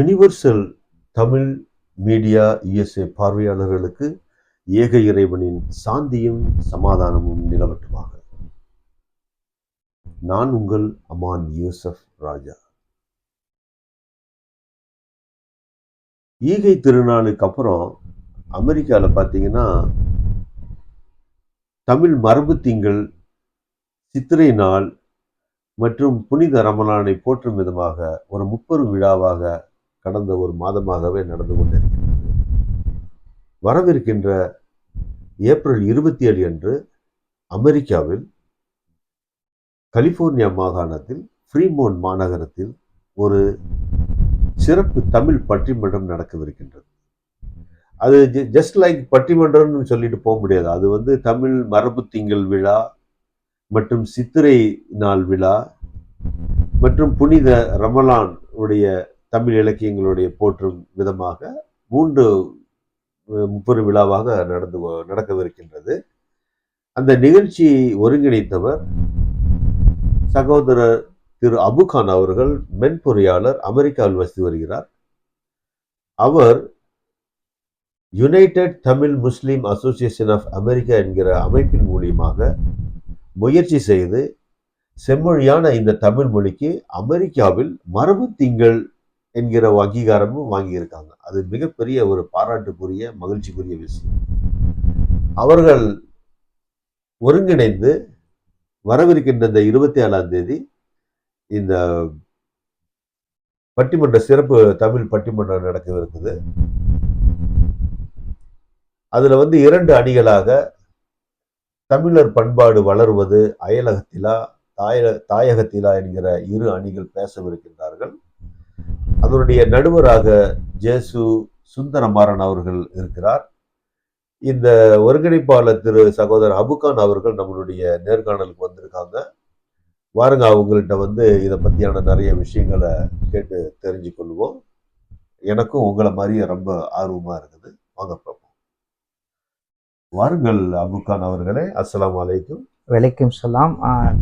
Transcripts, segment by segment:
Universal Tamil media USA பார்வையாளர்களுக்கு ஏக இறைவனின் சாந்தியும் சமாதானமும் நிலவட்டுமாக. நான் உங்கள் அமான் யூசப் ராஜா. ஈகை திருநாளுக்கு அப்புறம் அமெரிக்காவில் பார்த்தீங்கன்னா தமிழ் மரபு திங்கள் சித்திரை நாள் மற்றும் புனித ரமலானை போற்றும் விதமாக ஒரு முப்பெரும் விழாவாக கடந்த ஒரு மாதமாகவே நடந்து கொண்டிருக்கின்றது. வரவிருக்கின்ற ஏப்ரல் இருபத்தி ஏழு அன்று அமெரிக்காவில் கலிபோர்னியா மாகாணத்தில் ஃப்ரீமோன் மாநகரத்தில் ஒரு சிறப்பு தமிழ் பட்டிமன்றம் நடக்கவிருக்கின்றது. அது ஜஸ்ட் லைக் பட்டிமன்றம்னு சொல்லிட்டு போக முடியாது. அது வந்து தமிழ் மரபு திங்கள் விழா மற்றும் சித்திரை நாள் விழா மற்றும் புனித ரமலான் உடைய தமிழ் இலக்கியங்களுடைய போற்றும் விதமாக மூன்று முப்பது விழாவாக நடந்து நடக்கவிருக்கின்றது. அந்த நிகழ்ச்சியை ஒருங்கிணைத்தவர் சகோதரர் திரு அபுகான் அவர்கள் மென்பொறியாளர் அமெரிக்காவில் வசித்து வருகிறார். அவர் united Tamil Muslim association of America என்கிற அமைப்பின் மூலியமாக முயற்சி செய்து செம்மொழியான இந்த தமிழ் மொழிக்கு அமெரிக்காவில் மரபு திங்கள் என்கிற அங்கீகாரமும் வாங்கியிருக்காங்க. அது மிகப்பெரிய ஒரு பாராட்டுக்குரிய மகிழ்ச்சிக்குரிய விஷயம். அவர்கள் ஒருங்கிணைந்து வரவிருக்கின்ற இந்த இருபத்தி ஏழாம் தேதி இந்த பட்டிமன்ற சிறப்பு தமிழ் பட்டிமன்றம் நடக்கவிருக்குது. அதுல வந்து இரண்டு அணிகளாக தமிழர் பண்பாடு வளருவது அயலகத்திலா தாய தாயகத்திலா என்கிற இரு அணிகள் பேசவிருக்கின்றார்கள். அதனுடைய நடுவராக ஜேசு சுந்தரமாறன் அவர்கள் இருக்கிறார். இந்த ஒருங்கிணைப்பாளர் திரு சகோதரர் அபுகான் அவர்கள் நம்மளுடைய நேர்காணலுக்கு வந்திருக்காங்க. வாருங்க அவங்கள்ட்ட வந்து இதை பற்றியான நிறைய விஷயங்களை கேட்டு தெரிஞ்சு கொள்வோம் எனக்கும் உங்களை மாதிரியே ரொம்ப ஆர்வமாக இருக்குது. வாங்க பார்ப்போம். வாருங்கள் அபுகான் அவர்களே அஸ்லாம் அலைக்கும். வலைக்கும் சலாம்.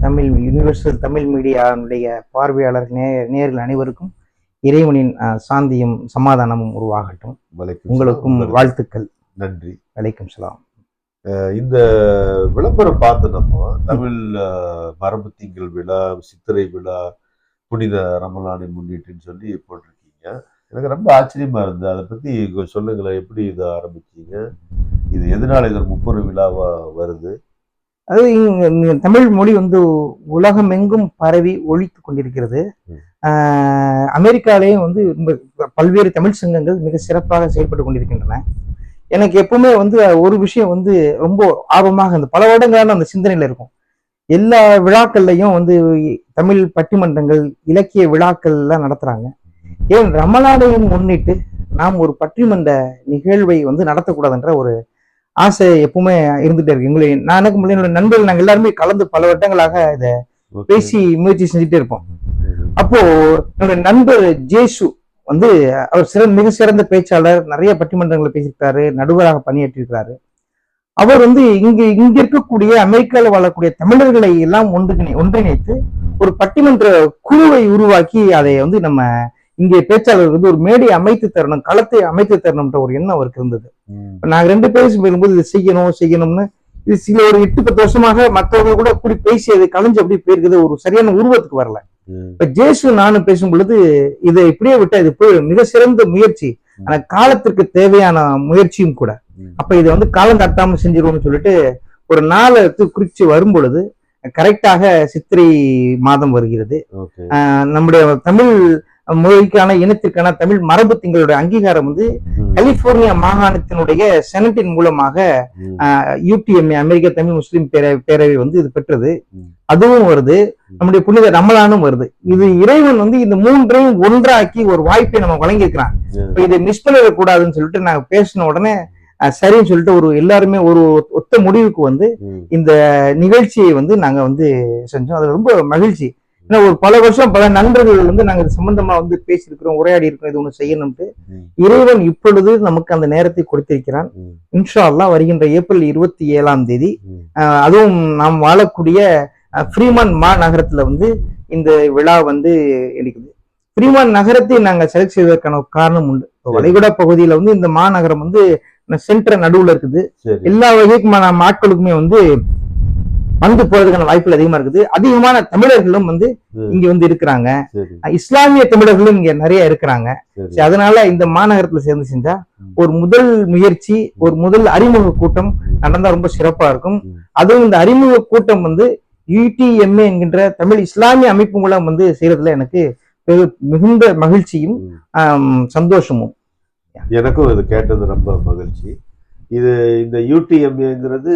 தமிழ் யூனிவர்சல் தமிழ் மீடியாவுடைய பார்வையாளர் நேர் நேர்கள் அனைவருக்கும் இறைவனின் சாந்தியும் சமாதானமும் உருவாகட்டும். உங்களுக்கும். வாழ்த்துக்கள். நன்றி. வலைக்கும் சலாம். இந்த விளம்பரம் பார்த்து நம்ம தமிழ் மரபு திங்கள் விழா சித்திரை விழா புனித ரமலானை முன்னிட்டுன்னு சொல்லி போட்டிருக்கீங்க. எனக்கு ரொம்ப ஆச்சரியமா இருந்தது அதை பத்தி சொல்லுங்களேன் எப்படி இதை ஆரம்பிச்சீங்க? இது எதனால இது ஒரு முப்பது விழாவா வருது? அது தமிழ் மொழி வந்து உலகமெங்கும் பரவி ஒழித்து கொண்டிருக்கிறது. அமெரிக்காலேயும் வந்து பல்வேறு தமிழ் சங்கங்கள் மிக சிறப்பாக செயல்பட்டு கொண்டிருக்கின்றன. எனக்கு எப்பவுமே வந்து ஒரு விஷயம் வந்து ரொம்ப ஆர்வமாக இந்த பல வருடங்களான அந்த சிந்தனையில இருக்கும். எல்லா விழாக்கள்லையும் வந்து தமிழ் பட்டிமன்றங்கள் இலக்கிய விழாக்கள் எல்லாம் நடத்துறாங்க. ஏன் ரமலானையும் முன்னிட்டு நாம் ஒரு பட்டிமன்ற நிகழ்வை வந்து நடத்தக்கூடாதுன்ற ஒரு ஆசை எப்பவுமே இருந்துட்டே இருக்கு எங்களை நான் எனக்கு முன்னாடி என்னோட நண்பர்கள் நாங்க எல்லாருமே கலந்து பல வருடங்களாக இதை. பேசி முயற்சி செஞ்சுட்டே இருப்போம். அப்போ என்னோட நண்பர் ஜேசு வந்து அவர் சிறந்த மிக சிறந்த பேச்சாளர் நிறைய பட்டிமன்றங்களை பேசியிருக்காரு நடுவராக பணியாற்றியிருக்கிறாரு அவர் வந்து இங்க இங்க இருக்கக்கூடிய அமெரிக்காவில் வாழக்கூடிய தமிழர்களை எல்லாம் ஒன்றிணை ஒன்றிணைத்து ஒரு பட்டிமன்ற குழுவை உருவாக்கி அதை வந்து நம்ம இங்கே பேச்சாளர் வந்து ஒரு மேடை அமைத்து தரணும் களத்தை அமைத்து தரணும்ன்ற ஒரு எண்ணம் அவருக்கு இருந்தது. நாங்க ரெண்டு பேரும் பேசும்போது இது செய்யணும் செய்யணும்னு இது சில ஒரு எட்டு பத்து வருஷமாக மற்றவங்க கூட கூடி பேசி அது கலைஞ்சு அப்படி போயிருக்குது. ஒரு சரியான உருவத்துக்கு வரல. இப்ப ஜேசு நானும் பேசும் பொழுது இதை இப்படியே விட்டா இது போய் மிக சிறந்த முயற்சி. ஆனா காலத்திற்கு தேவையான முயற்சியும் கூட. அப்ப இதை வந்து காலம் தட்டாம செஞ்சிருவோம்னு சொல்லிட்டு ஒரு நாளை குறிச்சு வரும் பொழுது கரெக்டாக சித்திரை மாதம் வருகிறது. நம்முடைய தமிழ் மொழிக்கான இனத்திற்கான தமிழ் மரபு திங்களுடைய அங்கீகாரம் வந்து. கலிபோர்னியா மாகாணத்தினுடைய செனட்டின் மூலமாக. யூடிஎம்ஏ அமெரிக்க தமிழ் முஸ்லிம் பேரவை பேரவை வந்து இது பெற்றது. அதுவும் வருது நம்முடைய புனித ரமலானும் வருது இது இறைவன் வந்து இந்த மூன்றையும் ஒன்றாக்கி ஒரு வாய்ப்பை நம்ம வழங்கியிருக்கிறான் இதை மிஸ் பண்ணிடக்கூடாதுன்னு சொல்லிட்டு நாங்க பேசின உடனே சரின்னு சொல்லிட்டு ஒரு எல்லாருமே ஒரு ஒத்த முடிவுக்கு வந்து. இந்த நிகழ்ச்சியை வந்து நாங்க வந்து செஞ்சோம் அது ரொம்ப மகிழ்ச்சி ஏன்னா ஒரு பல வருஷம் பல நண்பர்கள் வந்து நாங்க இது சம்பந்தமா வந்து பேசியிருக்கிறோம் உரையாடி இருக்கிறோம் இது ஒண்ணு செய்யணும்ட்டு. இறைவன் இப்பொழுது நமக்கு அந்த நேரத்தை கொடுத்திருக்கிறான். ம். இன்ஷா அல்லாஹ் வருகின்ற ஏப்ரல் இருபத்தி ஏழாம் தேதி அதுவும் நாம் வாழக்கூடிய ஃப்ரீமன் மா நகரத்துல வந்து இந்த விழா வந்து இருக்குது ஃப்ரீமான் நகரத்தை நாங்க செலக்ட் செய்வதற்கான காரணம் உண்டு. வளைகுடா பகுதியில வந்து இந்த மாநகரம் வந்து சென்டர் நடுவுல இருக்குது. எல்லா வகைக்குமான ஆட்களுக்குமே வந்து வந்து போறதுக்கான வாய்ப்புகள் அதிகமா இருக்குது. அதிகமான தமிழர்களும் வந்து. இங்க வந்து இருக்கிறாங்க. இஸ்லாமிய தமிழர்களும் இங்க நிறைய இருக்கிறாங்க. அதனால இந்த மாநகரத்துல சேர்ந்து செஞ்சா. ஒரு முதல் முயற்சி ஒரு முதல் அறிமுக கூட்டம் நடந்தா ரொம்ப சிறப்பா இருக்கும். அதுவும் இந்த அறிமுக கூட்டம் வந்து யூடிஎம்ஏ என்கின்ற தமிழ் இஸ்லாமிய அமைப்பு மூலம் வந்து செய்யறதுல எனக்கு மிகுந்த மகிழ்ச்சியும் சந்தோஷமும். எனக்கும் இது கேட்டது ரொம்ப மகிழ்ச்சி. இது இந்த யூடிஎம்ஏங்கிறது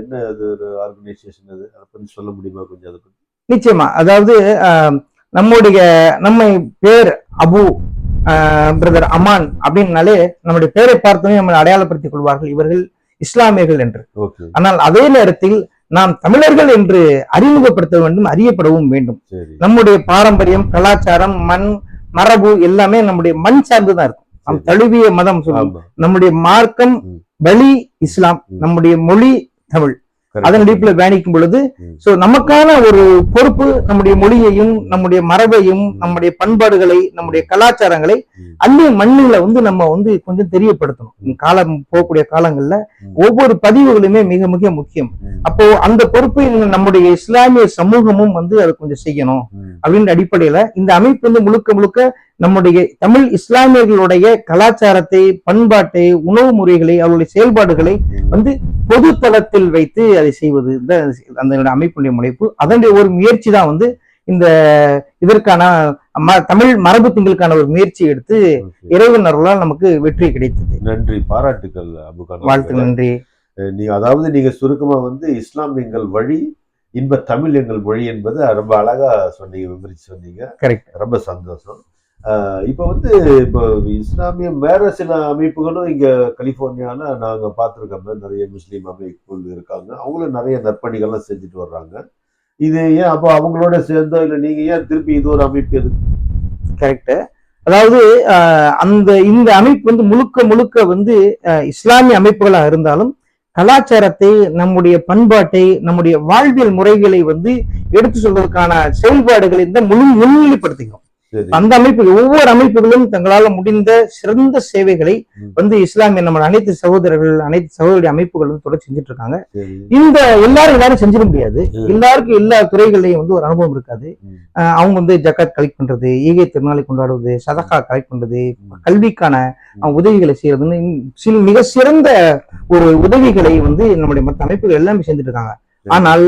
என்ன அது ஒரு ஆர்கனைசேஷன் அது? அதை பத்தி சொல்ல முடியுமா கொஞ்சம் அதை பத்தி? நிச்சயமா. அதாவது நம்முடைய நம்ம பேர் அபு பிரதர் அமான் அப்படின்னாலே நம்முடைய பேரை பார்த்தோமே நம்மளை அடையாளப்படுத்திக் கொள்வார்கள் இவர்கள் இஸ்லாமியர்கள் என்று. ஆனால் அதே நேரத்தில் நாம் தமிழர்கள் என்று அறிமுகப்படுத்த வேண்டும் அறியப்படவும் வேண்டும். நம்முடைய பாரம்பரியம் கலாச்சாரம் மண் மரபு எல்லாமே நம்முடைய மண் சார்ந்துதான் இருக்கும். தழுவிய மதம் சொல்லும் நம்முடைய மார்க்கம். வழி இஸ்லாம். நம்முடைய மொழி தமிழ். அதன் அடிப்பில் பயணிக்கும் பொழுது. சோ நமக்கான ஒரு பொறுப்பு நம்முடைய மொழியையும் நம்முடைய மரபையும். நம்முடைய பண்பாடுகளை நம்முடைய கலாச்சாரங்களை. அந்நிய மண்ணில வந்து நம்ம வந்து கொஞ்சம் தெரியப்படுத்தணும் காலம் போகக்கூடிய காலங்கள்ல. ஒவ்வொரு பதிவுகளுமே மிக மிக முக்கியம். அப்போ அந்த பொறுப்பை நம்முடைய இஸ்லாமிய சமூகமும் வந்து அதை கொஞ்சம் செய்யணும். அப்படின்ற அடிப்படையில இந்த அமைப்பு வந்து முழுக்க முழுக்க நம்முடைய தமிழ் இஸ்லாமியர்களுடைய கலாச்சாரத்தை பண்பாட்டை உணவு முறைகளை அவருடைய செயல்பாடுகளை. வந்து பொது தளத்தில் வைத்து அதை செய்வது இந்த அந்த அமைப்புடைய முனைப்பு. அதனுடைய ஒரு முயற்சி தான் வந்து இந்த இதற்கான தமிழ் மரபு திங்களுக்கான ஒரு முயற்சி எடுத்து. இறைவன் அருளால் நமக்கு வெற்றி கிடைத்தது. நன்றி. பாராட்டுக்கள் அபுகான் வாழ்த்து நன்றி. நீ அதாவது நீங்க சுருக்கமா வந்து இஸ்லாம் எங்கள் வழி இன்ப தமிழ் எங்கள் மொழி என்பது ரொம்ப அழகா சொன்னீங்க விவரிச்சு சொன்னீங்க. கரெக்ட் ரொம்ப சந்தோஷம். இப்போ வந்து இப்போ இஸ்லாமிய வேற சில அமைப்புகளும் இங்கே கலிஃபோர்னியாவில் நாங்கள் பார்த்துருக்கோம் நிறைய முஸ்லீம் அமைப்புகள் இருக்காங்க. அவங்களும் நிறைய நற்பணிகள்லாம் செஞ்சுட்டு வர்றாங்க. இது ஏன் அப்போ அவங்களோட சேர்ந்தோ இல்லை நீங்கள் ஏன் திருப்பி இது ஒரு அமைப்பு எது? கரெக்டு அதாவது அந்த இந்த அமைப்பு வந்து முழுக்க முழுக்க வந்து இஸ்லாமிய அமைப்புகளாக இருந்தாலும் கலாச்சாரத்தை நம்முடைய பண்பாட்டை நம்முடைய வாழ்வியல் முறைகளை வந்து எடுத்து சொல்வதற்கான செயல்பாடுகளை இந்த முழு முன்னிலைப்படுத்துகிறோம் அந்த அமைப்பு ஒவ்வொரு அமைப்புகளும் தங்களால முடிந்த சிறந்த சேவைகளை. வந்து இஸ்லாமிய நம்ம அனைத்து சகோதரர்கள் அனைத்து சகோதரி அமைப்புகள் வந்து தொடர்ந்து செஞ்சுட்டு இருக்காங்க இந்த எல்லாரும் எல்லாரும் செஞ்சிட முடியாது. எல்லாருக்கும் எல்லா துறைகள்லயும் வந்து ஒரு அனுபவம் இருக்காது. அவங்க வந்து ஜக்காத் கலெக்ட் பண்றது ஈகை திருநாளை கொண்டாடுவது சதகா கலெக்ட் பண்றது. கல்விக்கான உதவிகளை செய்யறதுன்னு சில மிக சிறந்த ஒரு உதவிகளை வந்து நம்முடைய மற்ற அமைப்புகள் எல்லாமே செஞ்சுட்டு இருக்காங்க. ஆனால்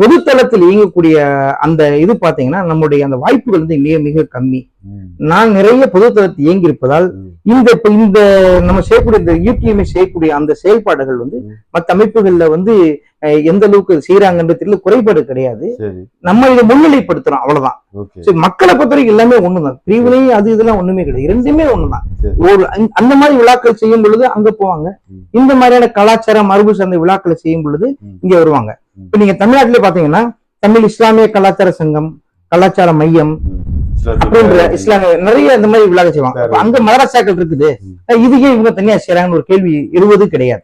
பொதுத்தளத்தில் இயங்கக்கூடிய அந்த இது பாத்தீங்கன்னா நம்முடைய அந்த வாய்ப்புகள் வந்து மிக மிக கம்மி. நான் நிறைய பொதுத்தளத்தில் இயங்கி இருப்பதால். இந்த இப்ப இந்த நம்ம செய்யக்கூடிய இந்த யூடிஎம்ஐ செய்யக்கூடிய அந்த செயல்பாடுகள் வந்து. மற்ற அமைப்புகள்ல வந்து எந்த அளவுக்கு செய்யறாங்கன்றதுல குறைபாடு கிடையாது நம்ம இதை முன்னிலைப்படுத்துறோம் அவ்வளவுதான் சரி மக்களை பொறுத்த வரைக்கும் எல்லாமே ஒண்ணுதான் பிரிவினை அது இதெல்லாம் ஒண்ணுமே கிடையாது இரண்டுமே ஒண்ணுதான். ஒரு அந்த- மாதிரி விழாக்கள் செய்யும் பொழுது அங்க போவாங்க. இந்த மாதிரியான கலாச்சார மரபு சார்ந்த விழாக்களை செய்யும் பொழுது. இங்க வருவாங்க. இப்ப நீங்க தமிழ்நாட்டிலே பாத்தீங்கன்னா தமிழ் இஸ்லாமிய கலாச்சார சங்கம் கலாச்சார மையம் அப்படின்ற இஸ்லாமிய நிறைய இந்த மாதிரி விழாக்கள் செய்வாங்க. அங்க மதரசாக்கள் இருக்குது. இதுக்கே இவங்க தனியா செய்யறாங்கன்னு ஒரு கேள்வி இருவது கிடையாது.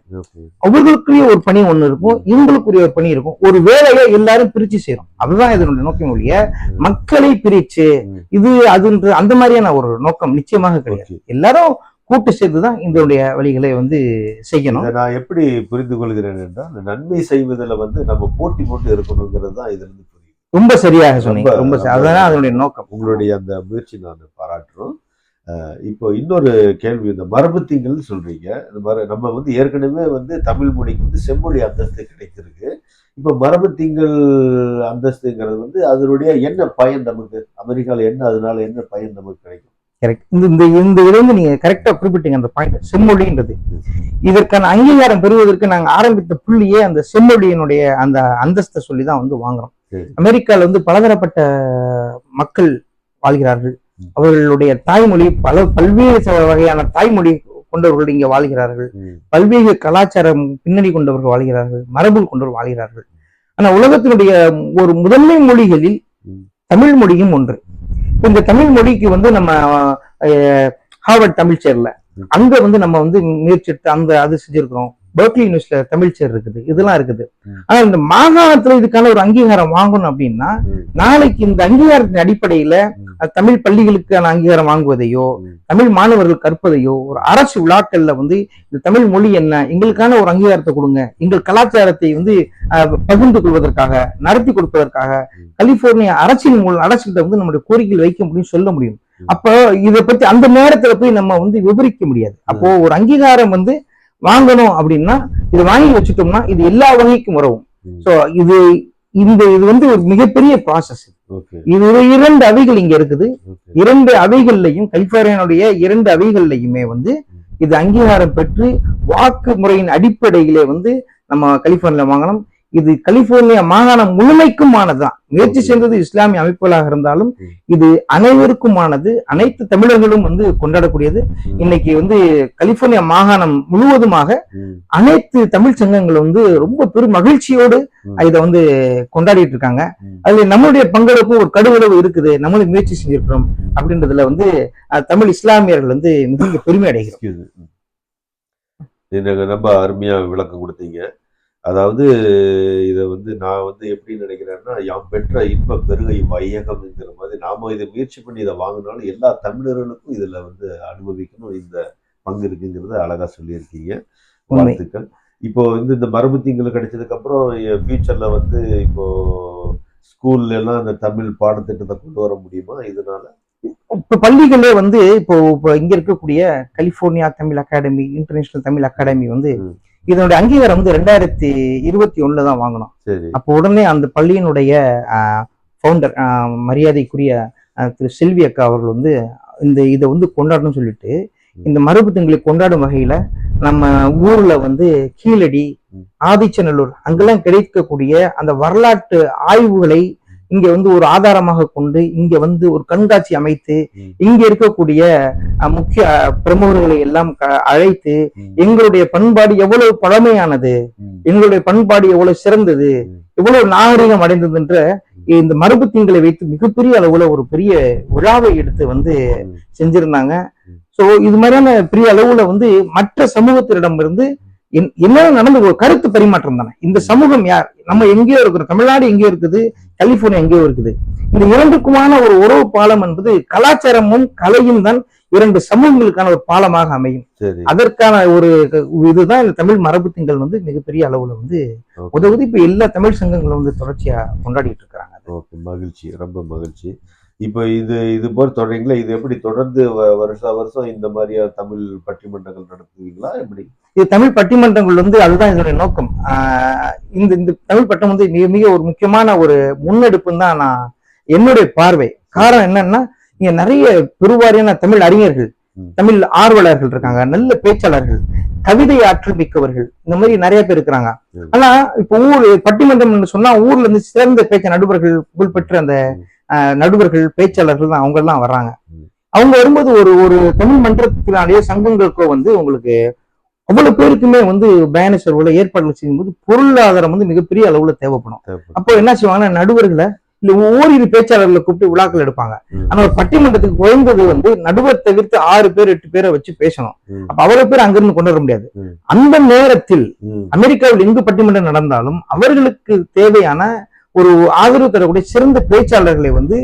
அவர்களுக்குரிய ஒரு பணி ஒண்ணு இருக்கும் இவங்களுக்குரிய ஒரு பணி இருக்கும். ஒரு வேலையை எல்லாரும் பிரிச்சு செய்யறோம் அதுதான் இதனுடைய நோக்கம் ஒழிய மக்களை பிரிச்சு. இது அதுன்ற அந்த மாதிரியான ஒரு நோக்கம் நிச்சயமாக கிடையாது. எல்லாரும் கூட்டு சேர்த்துதான் இதனுடைய வழிகளை வந்து செய்யணும். நான் எப்படி புரிந்து கொள்கிறேன் என்றால் இந்த நன்மை செய்வதில் வந்து நம்ம போட்டி போட்டு இருக்கணுங்கிறது தான் இதுல இருந்து புரியுது ரொம்ப சரியாக சொன்னீங்க. ரொம்ப- அதுதான் அதனுடைய நோக்கம். உங்களுடைய அந்த முயற்சி நான் பாராட்டுறோம். இப்போ இன்னொரு கேள்வி இந்த மரபு திங்கள் சொல்றீங்க. இந்த மர நம்ம வந்து ஏற்கனவே வந்து தமிழ் மொழிக்கு வந்து செம்மொழி அந்தஸ்து கிடைத்திருக்கு. இப்போ மரபு திங்கள் அந்தஸ்துங்கிறது வந்து அதனுடைய என்ன பயன் நமக்கு? அமெரிக்கால என்ன அதனால என்ன பயன் நமக்கு கிடைக்கும்? கரெக்ட் இந்த இந்த இந்த இதை வந்து நீங்க கரெக்டா குறிப்பிட்டீங்க அந்த பாயிண்ட் செம்மொழின்றது. இதற்கான அங்கீகாரம் பெறுவதற்கு நாங்க ஆரம்பித்த புள்ளியே அந்த செம்மொழியினுடைய அந்த அந்தஸ்தை சொல்லி தான் வந்து வாங்குறோம். அமெரிக்கால வந்து பலதரப்பட்ட மக்கள் வாழ்கிறார்கள். அவர்களுடைய தாய்மொழி பல பல்வேறு வகையான தாய்மொழி கொண்டவர்கள் இங்க வாழ்கிறார்கள். பல்வேறு கலாச்சாரம் பின்னணி கொண்டவர்கள் வாழ்கிறார்கள். மரபு கொண்டவர்கள் வாழ்கிறார்கள். ஆனா உலகத்தினுடைய ஒரு முதன்மை மொழிகளில். தமிழ் மொழியும் ஒன்று. இந்த தமிழ் மொழிக்கு வந்து நம்ம ஹார்வர்ட் தமிழ் சேர்ல. அங்க வந்து நம்ம வந்து முயற்சி எடுத்து அந்த அது செஞ்சிருக்கிறோம் பெர்க்லி யூனிவர்சிட்டியில தமிழ் சேர் இருக்குது இதெல்லாம் இருக்குது. ஆனா இந்த மாகாணத்துல இதுக்கான ஒரு அங்கீகாரம் வாங்கணும் அப்படின்னா. நாளைக்கு இந்த அங்கீகாரத்தின் அடிப்படையில தமிழ் பள்ளிகளுக்கான அங்கீகாரம் வாங்குவதையோ. தமிழ் மாணவர்கள் கற்பதையோ ஒரு அரசு விழாக்கள்ல வந்து இந்த தமிழ் மொழி என்ன எங்களுக்கான ஒரு அங்கீகாரத்தை கொடுங்க எங்கள் கலாச்சாரத்தை வந்து பகிர்ந்து கொள்வதற்காக நடத்தி கொடுப்பதற்காக. கலிபோர்னியா அரசின் மூலம் அரசுகிட்ட வந்து நம்முடைய கோரிக்கைகள் வைக்க முடியும் சொல்ல முடியும். அப்போ இதை பத்தி அந்த நேரத்துல போய் நம்ம வந்து விவரிக்க முடியாது அப்போ ஒரு அங்கீகாரம் வந்து வாங்கணும் அப்படின்னா இது வாங்கி வச்சுட்டோம்னா இது எல்லா வகைக்கும் உறவும். சோ இது இந்த இது வந்து ஒரு மிகப்பெரிய ப்ராசஸ் இது இரண்டு அவைகள் இங்க இருக்குது. இரண்டு அவைகள்லையும் கலிபோர்னியாவுடைய இரண்டு அவைகள்லையுமே வந்து இது அங்கீகாரம் பெற்று வாக்கு முறையின் அடிப்படையிலே வந்து நம்ம கலிபோர்னியா வாங்கணும் இது கலிபோர்னியா மாகாணம் முழுமைக்குமானதுதான் முயற்சி செய்தது இஸ்லாமிய அமைப்புகளாக இருந்தாலும். இது அனைவருக்குமானது அனைத்து தமிழர்களும் வந்து கொண்டாடக்கூடியது. இன்னைக்கு வந்து கலிபோர்னியா மாகாணம் முழுவதுமாக. அனைத்து தமிழ் சங்கங்கள் வந்து ரொம்ப பெரும் மகிழ்ச்சியோடு. இதை வந்து கொண்டாடிட்டு இருக்காங்க. அதுல நம்மளுடைய பங்களிப்பு ஒரு கடுகளவு இருக்குது நம்மளும் முயற்சி செஞ்சிருக்கிறோம் அப்படின்றதுல வந்து தமிழ் இஸ்லாமியர்கள் வந்து மிகுந்த பெருமை அடைகிறோம் ரொம்ப அருமையா விளக்கம் கொடுத்தீங்க அதாவது இதை வந்து நான் வந்து எப்படி நினைக்கிறேன்னா யாம் பெற்ற இன்ப பெருகை வையகம்ங்கிற மாதிரி நாம இதை முயற்சி பண்ணி இதை வாங்கினாலும் எல்லா தமிழர்களுக்கும் இதுல வந்து அனுபவிக்கணும். இந்த பங்கு இருக்குங்கிறத அழகா சொல்லியிருக்கீங்க. வாழ்த்துக்கள். இப்போ வந்து இந்த மரபு திங்கள் கிடைச்சதுக்கு அப்புறம் ஃபியூச்சர்ல வந்து இப்போ ஸ்கூல்ல எல்லாம் இந்த தமிழ் பாடத்திட்டத்தை கொண்டு வர முடியுமா? இதனால? இப்ப பள்ளிகளே வந்து இப்போ இப்போ இங்க இருக்கக்கூடிய California Tamil academy international Tamil academy வந்து. இதனுடைய அங்கீகாரம் வந்து ரெண்டாயிரத்தி இருபத்தி ஒண்ணுல தான் வாங்கணும் சரி அப்போ உடனே அந்த பள்ளியினுடைய ஃபவுண்டர் மரியாதைக்குரிய திரு செல்வி அக்கா அவர்கள் வந்து இந்த இதை வந்து கொண்டாடணும்னு சொல்லிட்டு இந்த மரபு திங்களை கொண்டாடும் வகையில நம்ம ஊர்ல வந்து கீழடி. ஆதிச்சநல்லூர் அங்கெல்லாம் கிடைக்கக்கூடிய அந்த வரலாற்று ஆய்வுகளை இங்க வந்து ஒரு ஆதாரமாக கொண்டு இங்க வந்து ஒரு கண்காட்சி அமைத்து. இங்க இருக்கக்கூடிய முக்கிய பிரமுகர்களை எல்லாம் அழைத்து. எங்களுடைய பண்பாடு எவ்வளவு பழமையானது. எங்களுடைய பண்பாடு எவ்வளவு சிறந்தது. எவ்வளவு நாகரிகம் அடைந்ததுன்ற இந்த மரபு திங்களை வைத்து மிகப்பெரிய அளவுல ஒரு பெரிய விழாவை எடுத்து வந்து. செஞ்சிருந்தாங்க. சோ இது மாதிரியான பெரிய அளவுல வந்து மற்ற சமூகத்திடம் இருந்து என்ன நடந்த ஒரு கருத்து பரிமாற்றம் தானே. இந்த சமூகம் யார்? நம்ம எங்கேயோ இருக்கிறோம் தமிழ்நாடு எங்கேயோ இருக்குது கலிபோர்னியா எங்கேயோ இருக்குது. இந்த இரண்டுக்குமான ஒரு உறவு பாலம் என்பது கலாச்சாரமும் கலையும் தான் இரண்டு சமூகங்களுக்கான ஒரு பாலமாக அமையும். அதற்கான ஒரு இதுதான் இந்த தமிழ் மரபு திங்கள் வந்து மிகப்பெரிய அளவுல வந்து. உதவுது. இப்ப எல்லா தமிழ் சங்கங்களும் வந்து தொடர்ச்சியா கொண்டாடிட்டு இருக்காங்க ஓகே மகிழ்ச்சி ரொம்ப மகிழ்ச்சி. இப்போ இது இது போல தொடரீங்களா இது எப்படி தொடர்ந்து வருஷா வருஷம் இந்த மாதிரியா தமிழ் பட்டிமன்றங்கள் நடத்துவீங்களா? எப்படி? இது தமிழ் பட்டிமன்றங்கள் வந்து அதுதான் இதனுடைய நோக்கம். இந்த இந்த தமிழ் பட்டம் வந்து மிக மிக ஒரு முக்கியமான ஒரு முன்னெடுப்புன்னு தான் நான் என்னுடைய பார்வை. காரணம் என்னன்னா இங்க நிறைய பெருவாரியான தமிழ் அறிஞர்கள். தமிழ் ஆர்வலர்கள் இருக்காங்க நல்ல பேச்சாளர்கள் கவிதை ஆற்றல் மிக்கவர்கள் இந்த மாதிரி நிறைய பேர் இருக்கிறாங்க. ஆனா இப்ப ஊர் பட்டிமன்றம் சொன்னா ஊர்ல இருந்து சிறந்த பேச்ச நடுவர்கள் புகழ்பெற்ற அந்த நடுவர்கள் பேச்சாளர்கள் தான் அவங்க எல்லாம் வர்றாங்க. அவங்க வரும்போது ஒரு ஒரு தமிழ் மன்றத்தினாலேயோ சங்கங்களுக்கோ வந்து உங்களுக்கு அவ்வளவு பேருக்குமே வந்து பயண செலவுல ஏற்பாடுகள் செய்யும்போது பொருளாதாரம் வந்து மிகப்பெரிய அளவுல தேவைப்படும். அப்போ என்ன செய்வாங்கன்னா நடுவர்களை இல்ல ஓரிரு பேச்சாளர்களை கூப்பிட்டு விழாக்கள் எடுப்பாங்க. ஆனா ஒரு பட்டிமன்றத்துக்கு குறைந்தது வந்து நடுவர் தவிர்த்து ஆறு பேர் எட்டு பேரை வச்சு பேசணும். அப்ப அவ்வளவு பேர் அங்கிருந்து கொண்டு வர முடியாது. அந்த நேரத்தில். அமெரிக்காவில் எங்கு பட்டிமன்றம் நடந்தாலும் அவர்களுக்கு தேவையான ஒரு ஆதரவு தரக்கூடிய சிறந்த பேச்சாளர்களை வந்து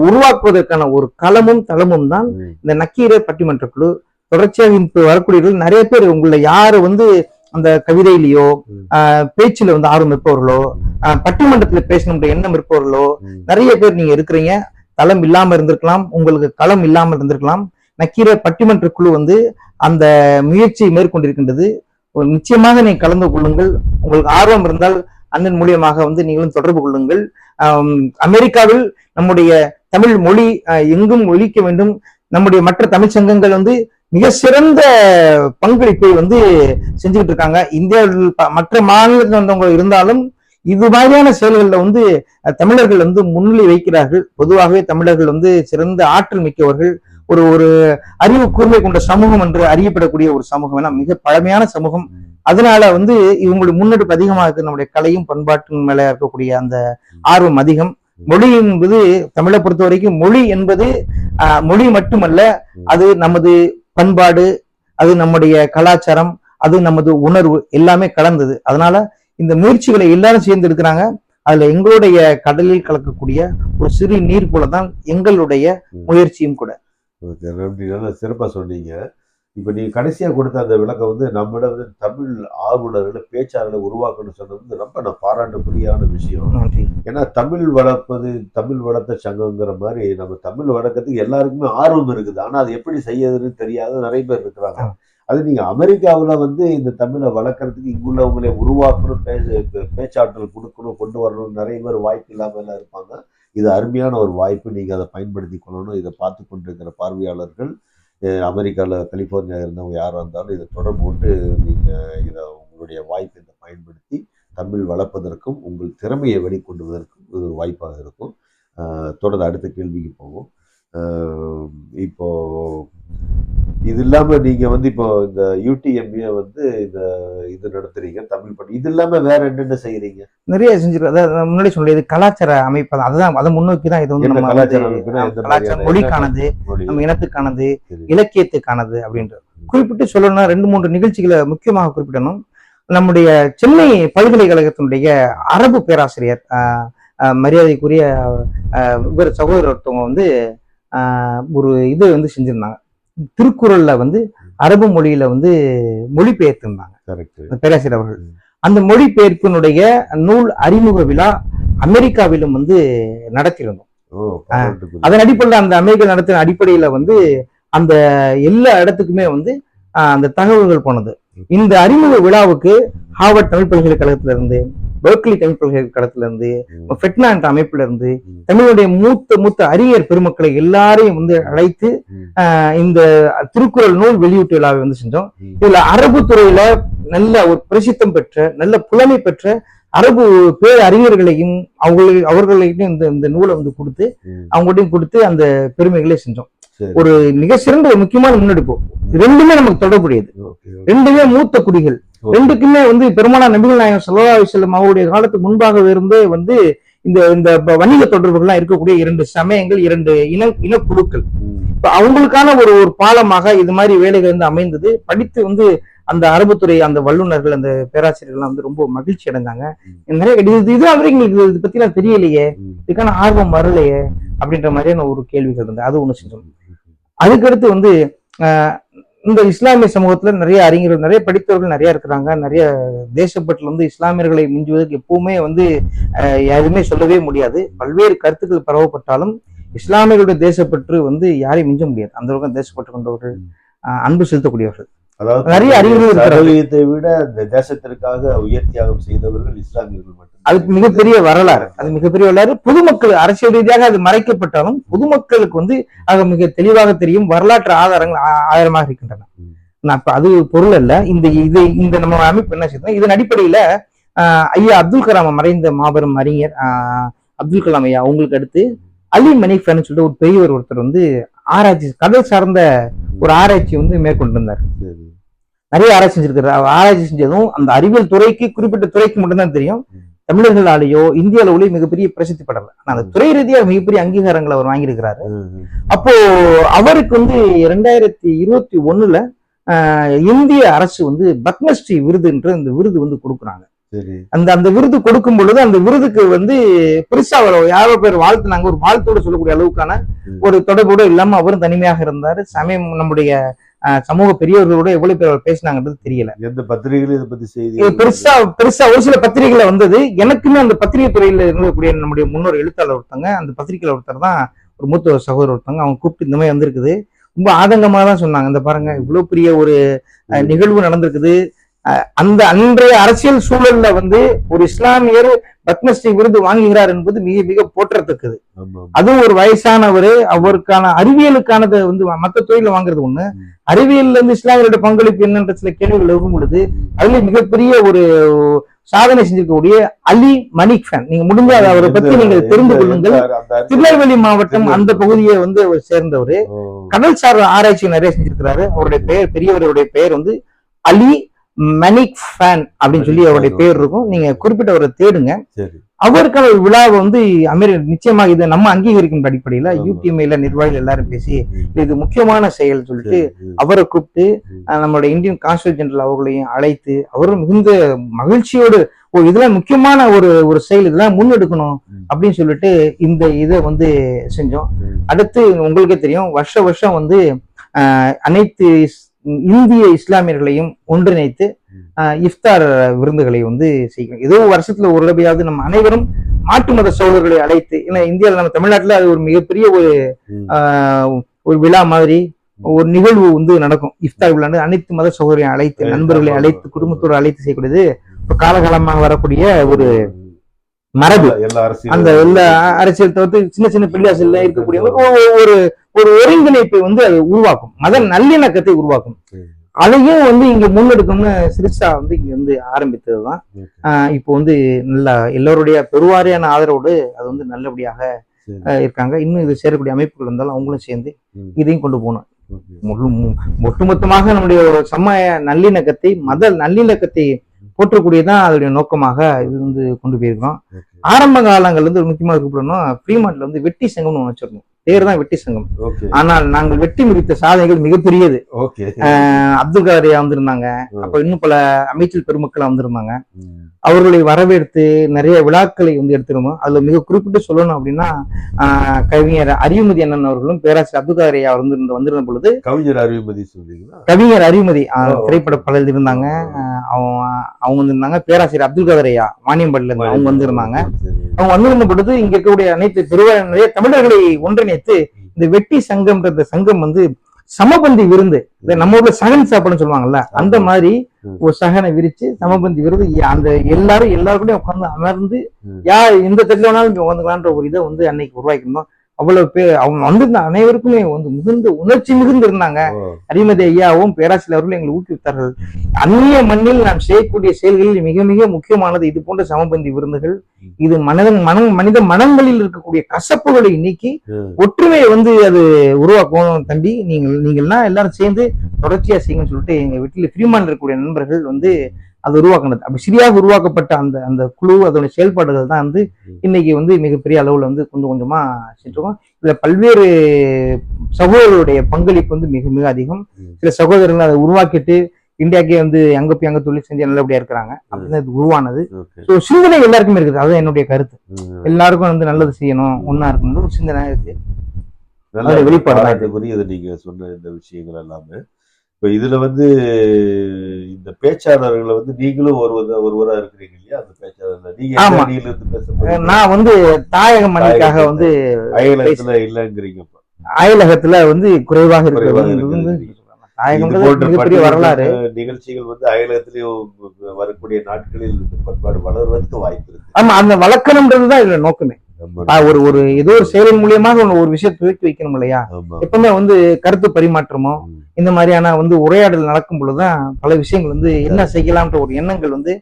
உருவாக்குவதற்கான ஒரு களமும் தளமும் தான். இந்த நக்கீரர் பட்டிமன்ற குழு. தொடர்ச்சியாக இப்ப வரக்கூடியவர்கள் நிறைய பேர் உங்களை யாரு வந்து அந்த கவிதையிலேயோ பேச்சுல வந்து ஆர்வம் இருப்பவர்களோ பட்டிமன்றத்துல பேசணுன்ற எண்ணம் இருப்பவர்களோ. நிறைய பேர் நீங்க இருக்கிறீங்க. களம் இல்லாம இருந்திருக்கலாம். உங்களுக்கு களம் இல்லாமல் இருந்திருக்கலாம். நக்கீரர் பட்டிமன்ற குழு வந்து அந்த முயற்சியை மேற்கொண்டிருக்கின்றது. ஒரு நிச்சயமாக நீங்க கலந்து கொள்ளுங்கள். உங்களுக்கு ஆர்வம் இருந்தால் அண்ணன் மூலியமாக வந்து நீங்களும் தொடர்பு கொள்ளுங்கள். அமெரிக்காவில் நம்முடைய தமிழ் மொழி எங்கும் ஒழிக்க வேண்டும். நம்முடைய மற்ற தமிழ் சங்கங்கள் வந்து மிக சிறந்த பங்களிப்பை வந்து செஞ்சுக்கிட்டு இருக்காங்க. இந்தியாவில் மற்ற மாநிலத்தில் வந்தவங்க இருந்தாலும் இது மாதிரியான செயல்களில் வந்து தமிழர்கள் வந்து முன்னிலை வைக்கிறார்கள். பொதுவாகவே தமிழர்கள் வந்து சிறந்த ஆற்றல் மிக்கவர்கள். ஒரு ஒரு அறிவு கூர்மை கொண்ட சமூகம் என்று அறியப்படக்கூடிய ஒரு சமூகம். எல்லாம் மிக பழமையான சமூகம். அதனால வந்து இவங்களுடைய முன்னெடுப்பு அதிகமாக இருக்கு நம்முடைய கலையும் பண்பாட்டின் மேல இருக்கக்கூடிய அந்த ஆர்வம் அதிகம். மொழி என்பது தமிழை பொறுத்த வரைக்கும் மொழி என்பது மொழி மட்டுமல்ல அது நமது பண்பாடு அது நம்முடைய கலாச்சாரம் அது நமது உணர்வு எல்லாமே கலந்தது. அதனால இந்த முயற்சிகளை எல்லாரும் சேர்ந்து இருக்கிறாங்க அதுல எங்களுடைய கடலில் கலக்கக்கூடிய ஒரு சிறு நீர் போல தான் எங்களுடைய முயற்சியும் கூட. சிறப்பாக சொன்னீங்க. இப்போ நீங்கள் கடைசியாக கொடுத்த அந்த விளக்கம் வந்து நம்மிடம் வந்து தமிழ் ஆர்வலர்களை பேச்சாளர்களை உருவாக்கணும்னு சொன்னது வந்து ரொம்ப நான் பாராட்டுக்குரியான விஷயம். ஏன்னா தமிழ் வளர்ப்பது தமிழ் வளர்த்த சங்கங்கிற மாதிரி நம்ம தமிழ் வளர்க்கறதுக்கு எல்லாருக்குமே ஆர்வம் இருக்குது. ஆனால் அது எப்படி செய்யறதுன்னு தெரியாத நிறைய பேர் இருக்கிறாங்க. அது நீங்கள் அமெரிக்காவில் வந்து இந்த தமிழை வளர்க்கறதுக்கு இங்குள்ளவங்களை உருவாக்கணும் பேச பேச்சாற்றல் கொடுக்கணும் கொண்டு வரணும் நிறைய பேர் வாய்ப்பு இல்லாமல் எல்லாம் இருப்பாங்க. இது அருமையான ஒரு வாய்ப்பு. நீங்கள் அதை பயன்படுத்தி கொள்ளணும். இதை பார்த்து கொண்டிருக்கிற பார்வையாளர்கள் அமெரிக்காவில் கலிஃபோர்னியா இருந்தவங்க யாராக இருந்தாலும் இதை தொடர்பு கொண்டு நீங்கள் இதை உங்களுடைய வாய்ப்பை இதை பயன்படுத்தி தமிழ் வளர்ப்பதற்கும் உங்கள் திறமையை வெளிக்கொண்டுவதற்கும் இது வாய்ப்பாக இருக்கும். தொடர்ந்து அடுத்த கேள்விக்கு போவோம். இப்போது இது இல்லாமல் நீங்கள் வந்து இப்போ இந்த யூடிஎம்ஏ வந்து இந்த இது நடத்துறீங்க தமிழ் பணி இது இல்லாமல் வேற என்னென்ன செய்கிறீங்க நிறைய செஞ்சிருக்கோம் அதாவது முன்னாடி சொன்னது கலாச்சார அமைப்பு தான். அதுதான் அதை முன்னோக்கி தான் இது வந்து நம்ம கலாச்சார மொழிக்கானது மொழி? நம்ம இனத்துக்கானது. இலக்கியத்துக்கானது அப்படின்றது குறிப்பிட்டு சொல்லணும்னா ரெண்டு மூன்று நிகழ்ச்சிகளை முக்கியமாக குறிப்பிடணும் நம்முடைய சென்னை பல்கலைக்கழகத்தினுடைய அரபு பேராசிரியர் மரியாதைக்குரிய இவர் சகோதரர் ஒருத்தவங்க வந்து ஆஹ், ஒரு இது வந்து செஞ்சிருந்தாங்க திருக்குறள்ல வந்து அரபு மொழியில வந்து மொழிபெயர்த்திருந்தாங்க. பேராசிரியர் அவர்கள். அந்த மொழிபெயர்ப்பினுடைய நூல் அறிமுக விழா அமெரிக்காவிலும் வந்து நடத்தியிருந்தோம். அதன் அடிப்படையில் அந்த அமெரிக்கா நடத்தின அடிப்படையில வந்து அந்த எல்லா இடத்துக்குமே வந்து அந்த தகவல்கள் போனது. இந்த அறிமுக விழாவுக்கு ஹார்வர்ட் தமிழ் பல்கலைக்கழகத்துல இருந்து பெர்க்லி தமிழ் ம். ஃபெட்னா என்ற அமைப்புல இருந்து. தமிழுடைய மூத்த மூத்த அறிஞர் பெருமக்களை எல்லாரையும் வந்து அழைத்து இந்த திருக்குறள் நூல் வெளியீட்டு விழாவை வந்து செஞ்சோம். இதுல அரபு துறையில நல்ல ஒரு பிரசித்தம் பெற்ற நல்ல புலமை பெற்ற அரபு பேர் அறிஞர்களையும் அவங்களை அவர்களையும் இந்த இந்த நூலை வந்து கொடுத்து. அவங்கள்ட்டையும் கொடுத்து அந்த பெருமைகளை செஞ்சோம். ஒரு மிக சிறந்த ஒரு முக்கியமான முன்னெடுப்பு ரெண்டுமே நமக்கு தொடர்புடையது. ரெண்டுமே மூத்த குடிகள். ரெண்டுக்குமே வந்து பெருமானா நபிகள் நாயகம் அலைஹி வஸல்லம் அவருடைய காலத்துக்கு முன்பாக இருந்தே வந்து இந்த இந்த வணிக தொடர்புகள்லாம் இருக்கக்கூடிய இரண்டு சமயங்கள் இரண்டு இன இனக்குழுக்கள். இப்ப அவங்களுக்கான ஒரு ஒரு பாலமாக இது மாதிரி வேலைகள் வந்து அமைந்தது படித்து வந்து அந்த அரபுத்துறை அந்த வல்லுநர்கள் அந்த பேராசிரியர்கள்லாம் வந்து ரொம்ப மகிழ்ச்சி அடைந்தாங்க. நிறைய இது இது அவங்களுக்கு இது பத்திலாம் தெரியலையே. இதுக்கான ஆர்வம் வரலையே அப்படின்ற மாதிரியான ஒரு கேள்விகள் இருந்தது. அது ஒண்ணு செஞ்சோம் அதுக்கடுத்து வந்து இந்த இஸ்லாமிய சமூகத்துல நிறைய அறிஞர்கள் நிறைய படித்தவர்கள் நிறைய இருக்கிறாங்க. நிறைய தேசப்பட்டில் வந்து இஸ்லாமியர்களை மிஞ்சுவதற்கு எப்பவுமே வந்து யாருமே சொல்லவே முடியாது. பல்வேறு கருத்துக்கள் பரவப்பட்டாலும் இஸ்லாமியர்களுடைய தேசப்பற்று வந்து யாரையும் மிஞ்ச முடியாது. அந்த அளவுக்கு தேசப்பட்டு கொண்டவர்கள் அன்பு செலுத்தக்கூடியவர்கள். அதாவது நிறைய இருக்கிறார்கள். சதவீதத்தை விட இந்த தேசத்திற்காக உயர் தியாகம் செய்தவர்கள் இஸ்லாமியர்கள் மட்டும் அதுக்கு மிகப்பெரிய வரலாறு அது மிகப்பெரிய வரலாறு பொதுமக்கள் அரசியல் ரீதியாக அது மறைக்கப்பட்டாலும் பொதுமக்களுக்கு வந்து அது மிக தெளிவாக தெரியும் வரலாற்று ஆதாரங்கள் ஆ- ஆயிரமாக இருக்கின்றன. நான் இப்ப அது பொருள் அல்ல இந்த இது இந்த நம்ம அமைப்பு என்ன செய்யணும் இதன் அடிப்படையில ஐயா அப்துல் கலாம் மறைந்த மாபெரும் அறிஞர் ஆஹ், அப்துல் கலாம் ஐயா அவங்களுக்கு அடுத்து அலி மணிஃபன் சொல்லிட்டு ஒரு பெரியவர் ஒருத்தர் வந்து ஆராய்ச்சி கடல் சார்ந்த ஒரு ஆராய்ச்சி வந்து மேற்கொண்டிருந்தார். நிறைய ஆராய்ச்சி செஞ்சிருக்காரு அவர் ஆராய்ச்சி செஞ்சதும் அந்த அறிவியல் துறைக்கு குறிப்பிட்ட துறைக்கு மட்டும்தான் தெரியும். தமிழர்களாலேயோ இந்திய அளவுலயோ மிகப்பெரிய பிரசித்தி படல ஆனா அந்த. துறை ரீதியாக மிகப்பெரிய அங்கீகாரங்களை அவர் வாங்கியிருக்கிறாரு. அப்போ அவருக்கு வந்து ரெண்டாயிரத்தி இருபத்தி ஒண்ணுல இந்திய அரசு வந்து பத்மஸ்ரீ விருதுன்ற இந்த விருது வந்து கொடுக்குறாங்க அந்த அந்த விருது கொடுக்கும் பொழுது அந்த விருதுக்கு வந்து பெருசா யாரோ பேர் வாழ்த்துனாங்க ஒரு வாழ்த்தோட சொல்லக்கூடிய அளவுக்கான. ஒரு தொடர்போட இல்லாம அவரும் தனிமையாக இருந்தாரு சமயம் நம்முடைய சமூக பெரியவர்களோட எவ்வளவு பேர் அவர் பேசினாங்கிறது தெரியல. எந்த பத்திரிகையில இதை பத்தி செய்தி பெருசா பெருசா ஒரு சில பத்திரிகைல வந்தது. எனக்குமே அந்த பத்திரிகை துறையில இருக்கக்கூடிய நம்முடைய முன்னோர் எழுத்தாளர் ஒருத்தங்க அந்த பத்திரிகையில ஒருத்தர் தான் ஒரு மூத்த ஒரு சகோதரர் ஒருத்தங்க அவங்க கூப்பிட்டு இந்த மாதிரி வந்திருக்குது. ரொம்ப ஆதங்கமா தான் சொன்னாங்க. இந்த பாருங்க இவ்வளவு பெரிய ஒரு நிகழ்வு நடந்திருக்குது. அந்த அன்றைய அரசியல் சூழல்ல வந்து ஒரு இஸ்லாமியர் பத்மஸ்ரீ விருது வாங்குகிறார் என்பது மிக மிக போற்றத்தக்கது. அதுவும் ஒரு வயசானவர் அவருக்கான அறிவியலுக்கானதை வந்து மத்த துறையில வாங்குறது ஒண்ணு. அறிவியல்ல இருந்து இஸ்லாமியருடைய பங்களிப்பு என்னன்ற சில கேள்விகள் இருக்கும் பொழுது அதுல மிகப்பெரிய ஒரு சாதனை செஞ்சிருக்கக்கூடிய அலி மணிக் ஃபேன். நீங்க முடிஞ்ச அவரை பத்தி நீங்கள் தெரிந்து கொள்ளுங்கள். திருநெல்வேலி மாவட்டம் அந்த. பகுதியை வந்து அவர் சேர்ந்தவர். ஓ, கடல் சார் ஆராய்ச்சி நிறைய செஞ்சிருக்கிறாரு. அவருடைய பெயர் பெரியவருடைய பெயர் வந்து அலி மணிக் ஃபேன் அப்படின்னு சொல்லி அவருடைய பெயர் இருக்கும் நீங்க குறிப்பிட்ட அவரை தேடுங்க அவருக்கான ஒரு விழாவை வந்து அமெரிக்க நிச்சயமாக இதை நம்ம அங்கீகரிக்கின்ற அடிப்படையில. யூடிஎம்ஐல நிர்வாகிகள் எல்லாரும் பேசி. இது முக்கியமான செயல் சொல்லிட்டு. அவரை கூப்பிட்டு ம். அஹ், நம்மளோட இந்தியன் கான்சுல் ஜெனரல் அவர்களையும் அழைத்து அவரும் மிகுந்த மகிழ்ச்சியோடு ஓ இதெல்லாம் முக்கியமான ஒரு ஒரு செயல் இதெல்லாம் முன்னெடுக்கணும். அப்படின்னு சொல்லிட்டு இந்த இதை வந்து செஞ்சோம். அடுத்து உங்களுக்கே தெரியும் வருஷ வருஷம் வந்து அனைத்து இந்திய இஸ்லாமியர்களையும் ஒன்றிணைத்து இஃப்தார் விருந்துகளை வந்து செய்கிறோம். ஏதோ வருஷத்துல ஒரு தடவையாவது நம்ம அனைவரும் மாற்று மத சோழர்களை அழைத்து ஏன்னா இந்தியாவில் நம்ம தமிழ்நாட்டுல அது ஒரு மிகப்பெரிய ஒரு ஒரு விழா மாதிரி ஒரு நிகழ்வு வந்து நடக்கும். இஃப்தார் விழா அனைத்து மத சகோதரையும் அழைத்து நண்பர்களை. அழைத்து குடும்பத்தோடு அழைத்து செய்யக்கூடியது காலகாலமாக வரக்கூடிய ஒரு மரபு. அந்த எல்லா அரசியல் தவிர்த்து சின்ன சின்ன பிள்ளையாசல்ல இருக்கக்கூடிய ஒரு- ஒரு ஒரு ஒருங்கிணைப்பை வந்து அது உருவாக்கும். மத நல்லிணக்கத்தை உருவாக்கும். அதையும் வந்து இங்க முன்னெடுக்கணும்னு சிறுசா வந்து இங்க வந்து ஆரம்பித்ததுதான். இப்போ வந்து நல்லா எல்லோருடைய பெருவாரியான ஆதரவோடு அது வந்து நல்லபடியாக இருக்காங்க. இன்னும் இது சேரக்கூடிய அமைப்புகள் இருந்தாலும் அவங்களும் சேர்ந்து. இதையும் கொண்டு போகணும். ஒட்டுமொத்தமாக நம்முடைய ஒரு சமய நல்லிணக்கத்தை மத நல்லிணக்கத்தை போற்றக்கூடியதான் அதோடைய நோக்கமாக இது வந்து கொண்டு போயிருக்கோம். ஆரம்ப காலங்கள்ல இருந்து முக்கியமாக கூப்பிடணும் ஃப்ரீமான்ட்ல வந்து வெட்டி சங்கம்னு ஒன்று வச்சிருந்தோம். பேர் தான் வெட்டி சங்கம். ஆனால் நாங்கள் வெட்டி முடித்த சாதனைகள் மிகப்பெரியது. அப்துல் கலாரியா வந்திருந்தாங்க. அப்ப இன்னும் பல அமைச்சர் பெருமக்கள் வந்திருந்தாங்க. அவர்களை வரவேற்று நிறைய விழாக்களை வந்து எடுத்திருந்தோம். அதுல மிக குறிப்பிட்டு சொல்லணும் அப்படின்னா கவிஞர் அறிவுமதி அண்ணன் அவர்களும் பேராசிரியர் அப்துல் கலாரியா வந்திருந்த வந்திருந்த பொழுது கவிஞர் அறிவுமதி கவிஞர் அறிவுமதி. திரைப்பட பாடல் இருந்தாங்க. அவங்க அவங்க வந்திருந்தாங்க. பேராசிரியர் அப்துல் கதரையா வாணியம்பாடியில இருந்து அவங்க வந்திருந்தாங்க. அவங்க வந்திருந்த பொழுது இங்க இருக்கக்கூடிய அனைத்து பெருவாரி நிறைய தமிழர்களை ஒன்றிணைத்து இந்த வெட்டி சங்கம்ன்ற சங்கம் வந்து சமபந்தி விருந்து இந்த நம்ம ஊர்ல சகன் சாப்பாடுன்னு சொல்லுவாங்கல்ல அந்த. மாதிரி. ஒரு சகனை விரிச்சு சமபந்தி விருது அந்த எல்லாரும் எல்லாருக்கூடயும் உட்கார்ந்து அமர்ந்து. யார் எந்த தட்டுல வேணாலும் உட்காந்துக்கலான்ற ஒரு இதை வந்து அன்னைக்கு உருவாக்கியிருந்தோம் அவ்வளவு பேர் அவங்க வந்திருந்த அனைவருக்குமே வந்து மிகுந்த உணர்ச்சி மிகுந்து இருந்தாங்க ஓ. அறிமதி ஐயாவும் பேராசிரியர் அவர்களும் எங்களை ஊக்குவித்தார்கள் அந்நிய மண்ணில் நாம் செய்யக்கூடிய செயல்களில் மிக மிக முக்கியமானது இது போன்ற சமபந்தி விருந்துகள் இது மனிதன் மனம் மனித மனங்களில் இருக்கக்கூடிய கசப்புகளை நீக்கி. ஒற்றுமையை வந்து அது உருவாக்கும் தம்பி நீங்கள் நீங்கள்லாம் எல்லாரும் சேர்ந்து தொடர்ச்சியா செய்யுங்கன்னு சொல்லிட்டு எங்க வீட்டில் ஃப்ரீமான் இருக்கக்கூடிய நண்பர்கள் வந்து அது உருவாக்குனது. அப்படி சரியாக உருவாக்கப்பட்ட அந்த அந்த குழு அதோட செயல்பாடுகள் தான் வந்து இன்னைக்கு வந்து மிகப்பெரிய அளவுல வந்து கொஞ்சம் கொஞ்சமா செஞ்சிருக்கோம் இதுல பல்வேறு சகோதரர்களுடைய பங்களிப்பு வந்து மிக மிக அதிகம். சில சகோதரர்கள் அதை உருவாக்கிட்டு இந்தியாக்கே வந்து அங்க போய் அங்க தொழில் செஞ்சு நல்லபடியா இருக்கிறாங்க. அப்படின்னு உருவானது. ஸோ சிந்தனை எல்லாருக்குமே இருக்குது. அதுதான் என்னுடைய கருத்து. எல்லாருக்கும் வந்து நல்லது செய்யணும் ஒன்னா இருக்கணும் ஒரு சிந்தனை இருக்கு. நல்ல வெளிப்பாடு. பாராட்டுக்குரியது நீங்க சொன்ன இந்த விஷயங்கள் எல்லாமே. இப்ப இதுல வந்து இந்த பேச்சாளர்களை வந்து நீங்களும் ஒருவர் ஒருவரா இருக்கிறீங்க இல்லையா? அந்த பேச்சாளர் நீங்க எந்த ஆமா. அணியில இருந்து பேச? நான் வந்து தாயக மணிக்காக வந்து அயலத்துல இல்லைங்கிறீங்க. அயலகத்துல வந்து குறைவாக இருக்கிறது. வரலாறு. நிகழ்ச்சிகள் வந்து அயலகத்திலேயும் வரக்கூடிய நாட்களில் பண்பாடு வளர்வதற்கு வாய்ப்பு இருக்கு. ஆமா அந்த வளர்க்கணும்ன்றது தான் இதுல நோக்கமே. ஒரு ஒரு ஏதோ ஒரு செயலின் மூலியமாக ஒரு விஷயத்தை துவக்கி வைக்கணும் இல்லையா. எப்பவுமே வந்து கருத்து பரிமாற்றமோ. இந்த மாதிரியான வந்து உரையாடல் நடக்கும் பொழுதுதான் பல விஷயங்கள் வந்து என்ன செய்யலாம்ன்ற ஒரு எண்ணங்கள் வந்து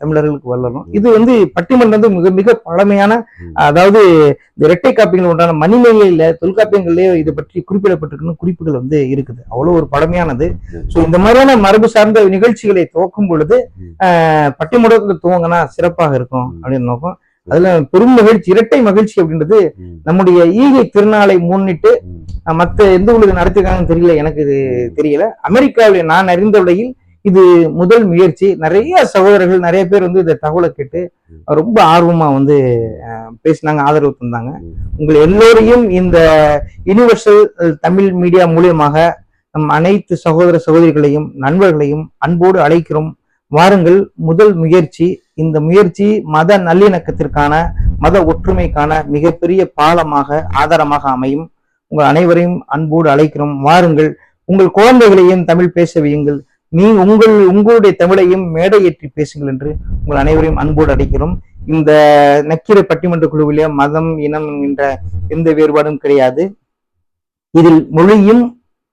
தமிழர்களுக்கு வளரும் இது வந்து பட்டிமன்றம் வந்து மிக மிக பழமையான. அதாவது இந்த இரட்டை காப்பியங்கள் உண்டான மணிமேலையில தொல்காப்பியங்கள்லயே இதை பற்றி குறிப்பிடப்பட்டிருக்கணும் குறிப்புகள் வந்து இருக்குது அவ்வளவு ஒரு பழமையானது. சோ இந்த மாதிரியான மரபு சார்ந்த நிகழ்ச்சிகளை துவக்கும் பொழுது பட்டிமன்றத்துல துவங்கினா சிறப்பாக இருக்கும். அப்படின்னு நோக்கம் அதுல பெரும் மகிழ்ச்சி இரட்டை மகிழ்ச்சி அப்படின்றது. நம்முடைய ஈகை திருநாளை முன்னிட்டு மத்த எந்த ஊருக்கு நடத்திருக்காங்கன்னு தெரியல எனக்கு இது தெரியல. அமெரிக்காவில் நான் அறிந்த வரையில் இது முதல் முயற்சி. நிறைய சகோதரர்கள் நிறைய பேர் வந்து இந்த தகவலை கேட்டு ரொம்ப ஆர்வமா வந்து பேசினாங்க ஆதரவு தந்தாங்க. உங்கள் எல்லோரையும் இந்த யுனிவர்சல் தமிழ் மீடியா மூலியமாக நம் அனைத்து சகோதர சகோதரிகளையும் நண்பர்களையும் அன்போடு அழைக்கிறோம். வாருங்கள் முதல் முயற்சி இந்த முயற்சி மத நல்லிணக்கத்திற்கான மத ஒற்றுமைக்கான மிகப்பெரிய பாலமாக ஆதாரமாக அமையும். உங்கள் அனைவரையும் அன்போடு அழைக்கிறோம். வாருங்கள் உங்கள் குழந்தைகளையும் தமிழ் பேச வையுங்கள். நீ உங்கள் உங்களுடைய தமிழையும் மேடையேற்றி பேசுங்கள் என்று உங்கள் அனைவரையும் அன்போடு அழைக்கிறோம். இந்த நக்கீர பட்டிமன்ற குழுவிலே மதம் இனம் என்கின்ற எந்த வேறுபாடும் கிடையாது. இதில் மொழியும்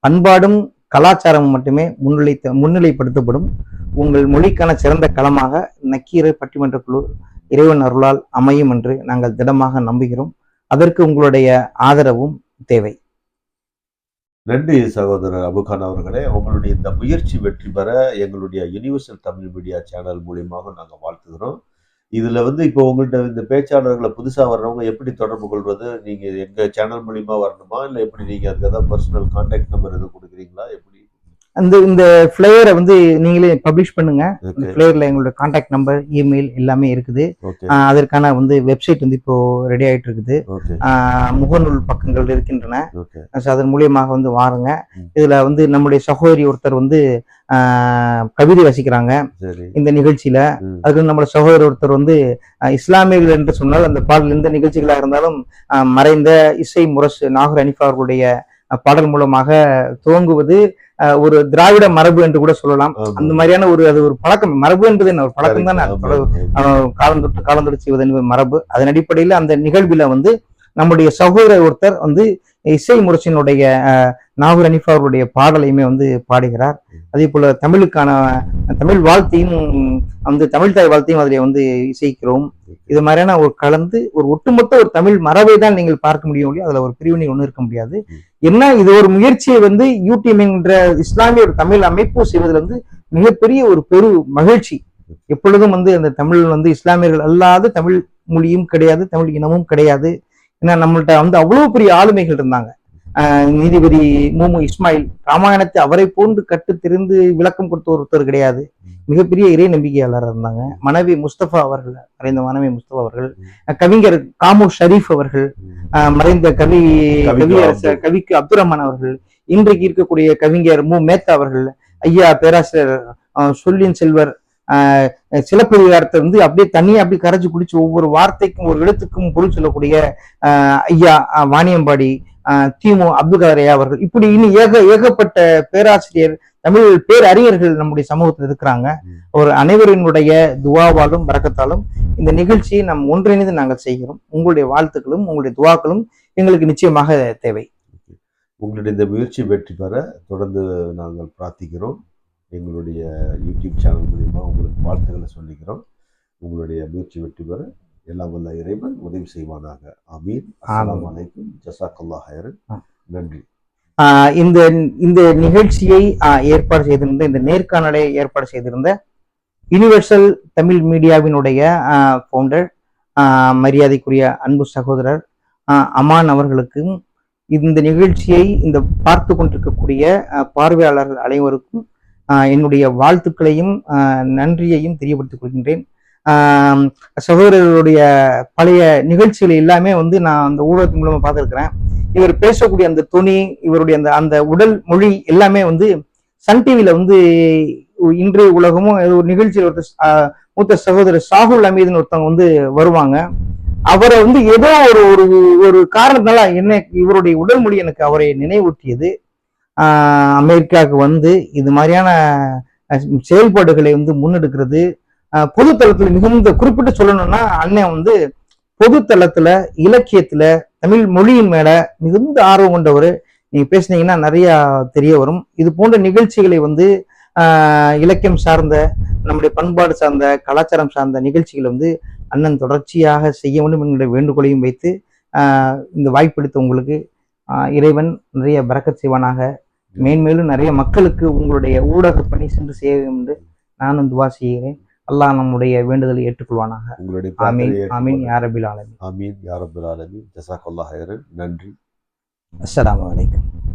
பண்பாடும் கலாச்சாரமும் மட்டுமே முன்னிலை முன்னிலைப்படுத்தப்படும். உங்கள் மொழிக்கான சிறந்த களமாக நக்கீரை பட்டிமன்ற குழு இறைவன் அருளால் அமையும் என்று நாங்கள் திடமாக நம்புகிறோம். அதற்கு உங்களுடைய ஆதரவும் தேவை. நன்றி சகோதரர் அபுகான் அவர்களே. உங்களுடைய இந்த முயற்சி வெற்றி பெற எங்களுடைய யுனிவர்சல் தமிழ் மீடியா சேனல் மூலியமாக நாங்கள் வாழ்த்துகிறோம். இதில் வந்து இப்போ உங்கள்கிட்ட இந்த பேச்சாளர்களை புதுசாக வர்றவங்க எப்படி தொடர்பு கொள்வது? நீங்கள் எங்கள் சேனல் மூலியமாக வரணுமா? இல்லை எப்படி நீங்கள் அதுக்கு ஏதாவது பர்சனல் கான்டாக்ட் நம்பர் எதுவும் கொடுக்குறீங்களா? எப்படி அந்த இந்த ஃபிளேயரை வந்து நீங்களே பப்ளிஷ் பண்ணுங்க. இந்த ஃபிளேயர்ல எங்களோட கான்டாக்ட் நம்பர் இமெயில் எல்லாமே இருக்குது. அதற்கான வந்து வெப்சைட் வந்து இப்போ ரெடி ஆயிட்டு இருக்குது. முகநூல் பக்கங்கள் இருக்கின்றன. அதன் மூலியமாக வந்து வாருங்க. இதுல வந்து நம்முடைய சகோதரி ஒருத்தர் வந்து கவிதை ரசிக்கிறாங்க. சரி. இந்த நிகழ்ச்சியில. அதுக்கு நம்மளோட சகோதரர் ஒருத்தர் வந்து இஸ்லாமியர்கள் என்று சொன்னால் அந்த பாடல் எந்த நிகழ்ச்சிகளாக இருந்தாலும் மறைந்த இசை முரசு நாகூர் அனிஃபா அவர்களுடைய பாடல் மூலமாக துவங்குவது ஒரு திராவிட மரபு என்று கூட சொல்லலாம். அந்த மாதிரியான ஒரு அது ஒரு பழக்கம் மரபு என்பது என்ன ஒரு பழக்கம் தான் Correct. ஆமா, ஆமா. ஆஹ் காலம் தொட்டு காலம் தொட்டு செய்வது என்பது மரபு அதன் அடிப்படையில் அந்த நிகழ்வில் வந்து நம்முடைய சகோதரர் ஒருத்தர் வந்து இசை முரசினுடைய நாகூர் அனிஃபா அவருடைய பாடலையுமே வந்து பாடுகிறார். அதே போல தமிழுக்கான தமிழ் வாழ்த்தையும் வந்து தமிழ் தாய் வாழ்த்தையும் அதில் வந்து இசைக்கிறோம். இது மாதிரியான ஒரு கலந்து ஒரு ஒட்டுமொத்த ஒரு தமிழ் மரபை தான் நீங்கள் பார்க்க முடியும் இல்லையா? அதில் ஒரு பிரிவினை ஒன்றும் இருக்க முடியாது. என்ன இது ஒரு முயற்சியை வந்து யூடிஎம் என்ற இஸ்லாமிய ஒரு தமிழ் அமைப்பு செய்வதில் வந்து மிகப்பெரிய ஒரு பெரு மகிழ்ச்சி. எப்பொழுதும் வந்து அந்த தமிழ் வந்து இஸ்லாமியர்கள் அல்லாத தமிழ் மொழியும் கிடையாது தமிழ் இனமும் கிடையாது. ஏன்னா நம்மள்ட்ட வந்து அவ்வளவு பெரிய ஆளுமைகள் இருந்தாங்க. நீதிபதி மூமு இஸ்மாயில் ராமாயணத்தை அவரை போன்று கட்டு தெரிந்து விளக்கம் கொடுத்த ஒருத்தர் கிடையாது. மிகப்பெரிய இறை நம்பிக்கையாளர் இருந்தாங்க. மனைவி முஸ்தபா அவர்கள் மறைந்த மனைவி முஸ்தபா அவர்கள் கவிஞர் காமூர் ஷரீஃப் அவர்கள் மறைந்த கவி கவியரசர். கவிக்கு அப்துல் ரஹ்மான் அவர்கள் இன்றைக்கு இருக்கக்கூடிய கவிஞர் மு. மேத்தா அவர்கள் ஐயா பேராசிரியர் சொல்லின் செல்வர் சிலப்பதிகாரத்தை வந்து அப்படியே தண்ணியை அப்படியே கரைச்சி குடிச்சு ஒவ்வொரு வார்த்தைக்கும் ஒரு எழுத்துக்கும் பொருள் சொல்லக்கூடிய ஐயா வாணியம்பாடி திமு அப்துல் கலார் ஐயா அவர்கள். இப்படி இன்னும் ஏக ஏகப்பட்ட பேராசிரியர் தமிழ் பேரறிஞர்கள் நம்முடைய சமூகத்தில் இருக்கிறாங்க. ஒரு அனைவரினுடைய துவாவாலும் வரக்கத்தாலும் இந்த நிகழ்ச்சியை நாம் ஒன்றிணைந்து நாங்கள் செய்கிறோம். உங்களுடைய வாழ்த்துக்களும் உங்களுடைய துவாக்களும் எங்களுக்கு நிச்சயமாக தேவை. உங்களுடைய இந்த முயற்சி வெற்றி பெற தொடர்ந்து நாங்கள் பிரார்த்திக்கிறோம். எங்களுடைய யூடியூப் சேனல் மூலியமா உங்களுக்கு வாழ்த்துக்களை சொல்லிக்கிறோம். உங்களுடைய முயற்சி வெற்றி பெற எல்லாம் வல்ல இறைவன் உதவி செய்வானாக. ஆமீன். அஸ்ஸலாமு அலைக்கும். ஜஸாக்கல்லாஹ் ஹைரன் ஆ. நன்றி. இந்த இந்த நிகழ்ச்சியை ஏற்பாடு செய்திருந்த இந்த நேர்காணலை ஏற்பாடு செய்திருந்த யுனிவர்சல் தமிழ் மீடியாவினுடைய ஃபவுண்டர் மரியாதைக்குரிய அன்பு சகோதரர் அமான் அவர்களுக்கும் இந்த நிகழ்ச்சியை இந்த பார்த்து கொண்டிருக்கக்கூடிய பார்வையாளர்கள் அனைவருக்கும் என்னுடைய வாழ்த்துக்களையும் நன்றியையும் தெரியப்படுத்திக் கொள்கின்றேன். சகோதரருடைய சகோதரர்களுடைய பழைய நிகழ்ச்சிகள் எல்லாமே வந்து நான் அந்த ஊடகத்தின் மூலமா பார்த்துருக்கிறேன். இவர் பேசக்கூடிய அந்த துணி இவருடைய அந்த அந்த உடல் மொழி எல்லாமே வந்து சன் டிவியில் வந்து இன்றைய உலகமும் ஏதோ ஒரு நிகழ்ச்சியில் ஒருத்தர் மூத்த சகோதரர் சாகுல் அமீதுன்னு ஒருத்தவங்க வந்து வருவாங்க. அவரை வந்து ஏதோ ஒரு ஒரு ஒரு காரணத்தினால என்ன இவருடைய உடல் மொழி எனக்கு அவரை நினைவூட்டியது. அமெரிக்காவுக்கு வந்து இது மாதிரியான செயல்பாடுகளை வந்து முன்னெடுக்கிறது. பொதுத்தளத்தில் மிகுந்த குறிப்பிட்டு சொல்லணும்னா அண்ணன் வந்து பொதுத்தளத்துல இலக்கியத்துல தமிழ் மொழியின் மேல மிகுந்த ஆர்வம் கொண்டவர். நீங்க பேசுனீங்கன்னா நிறைய தெரிய வரும். இது போன்ற நிகழ்ச்சிகளை வந்து இலக்கியம் சார்ந்த நம்முடைய பண்பாடு சார்ந்த கலாச்சாரம் சார்ந்த நிகழ்ச்சிகளை வந்து அண்ணன் தொடர்ச்சியாக செய்ய வேண்டும் என்கிற வேண்டுகோளையும் வைத்து இந்த வாய்ப்பளித்த உங்களுக்கு இறைவன் நிறைய பறக்கச் செய்வானாக. மேன்மேலும் நிறைய மக்களுக்கு உங்களுடைய ஊடக பணி சென்று வேண்டும் என்று நானும் துவா செய்கிறேன். அல்லாஹ் நம்முடைய வேண்டுதலை ஏற்றுக்கொள்வானாக. உங்களுடைய ஆமீன். யாரபில் ஆலமீன். ஆமீன். யாரபுல் ஆலமீன். ஜஸாக்கல்லாஹ் ஹைரன் நன்றி. அஸ்ஸலாமு அலைக்கும்.